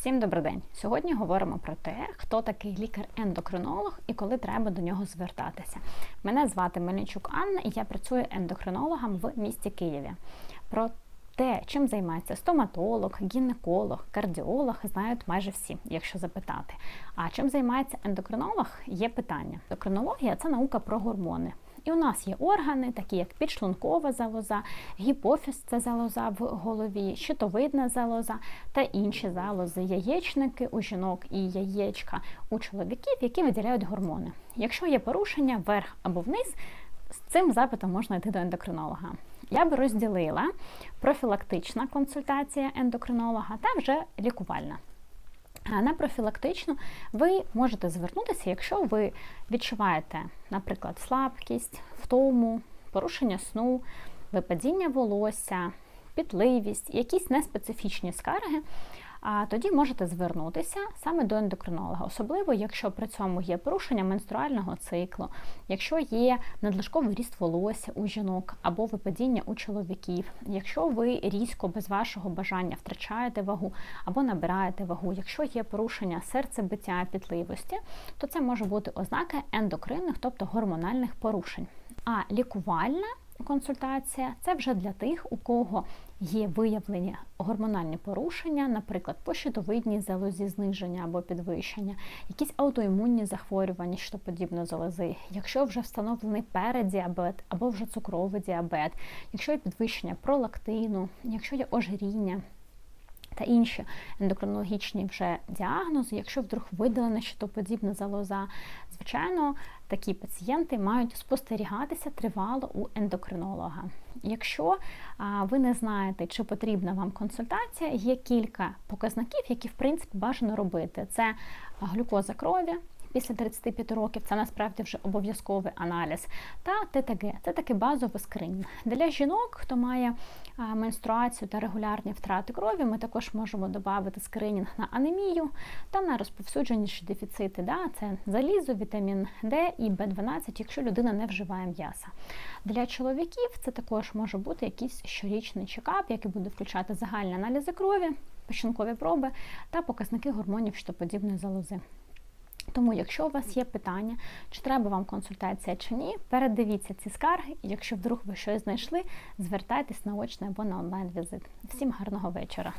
Всім добрий день! Сьогодні говоримо про те, хто такий лікар-ендокринолог і коли треба до нього звертатися. Мене звати Мельничук Анна і я працюю ендокринологом в місті Києві. Про те, чим займається стоматолог, гінеколог, кардіолог, знають майже всі, якщо запитати. А чим займається ендокринолог, є питання. Ендокринологія це наука про гормони. І у нас є органи, такі як підшлункова залоза, гіпофіз це залоза в голові, щитовидна залоза та інші залози, яєчники у жінок і яєчка у чоловіків, які виділяють гормони. Якщо є порушення вверх або вниз, з цим запитом можна йти до ендокринолога. Я би розділила профілактична консультація ендокринолога та вже лікувальна. На профілактичну ви можете звернутися, якщо ви відчуваєте, наприклад, слабкість, втому, порушення сну, випадіння волосся, пітливість, якісь неспецифічні скарги. А тоді можете звернутися саме до ендокринолога, особливо якщо при цьому є порушення менструального циклу, якщо є надлишковий ріст волосся у жінок або випадіння у чоловіків, якщо ви різко без вашого бажання втрачаєте вагу або набираєте вагу, якщо є порушення серцебиття пітливості, то це може бути ознаки ендокринних, тобто гормональних порушень. А лікувальна консультація це вже для тих, у кого є виявлені гормональні порушення, наприклад, по щитовидній залозі зниження або підвищення, якісь аутоімунні захворювання, що подібно залози, якщо вже встановлений передіабет або вже цукровий діабет, якщо є підвищення пролактину, якщо є ожиріння. Та інші ендокринологічні вже діагнози, якщо вдруг видалена щитоподібна залоза, звичайно, такі пацієнти мають спостерігатися тривало у ендокринолога. Якщо ви не знаєте, чи потрібна вам консультація, є кілька показників, які в принципі бажано робити. Це глюкоза крові. Після 35 років це насправді вже обов'язковий аналіз. Та ТТГ це такий базовий скринінг. Для жінок, хто має менструацію та регулярні втрати крові, ми також можемо додати скринінг на анемію та на розповсюдженіші дефіцити. Да? Це залізо, вітамін Д і Б12, якщо людина не вживає м'яса. Для чоловіків це також може бути якийсь щорічний чекап, який буде включати загальні аналізи крові, печінкові проби та показники гормонів щитоподібної залози. Тому, якщо у вас є питання, чи треба вам консультація чи ні, передивіться ці скарги, і якщо вдруг ви щось знайшли, звертайтесь на очний або на онлайн-візит. Всім гарного вечора!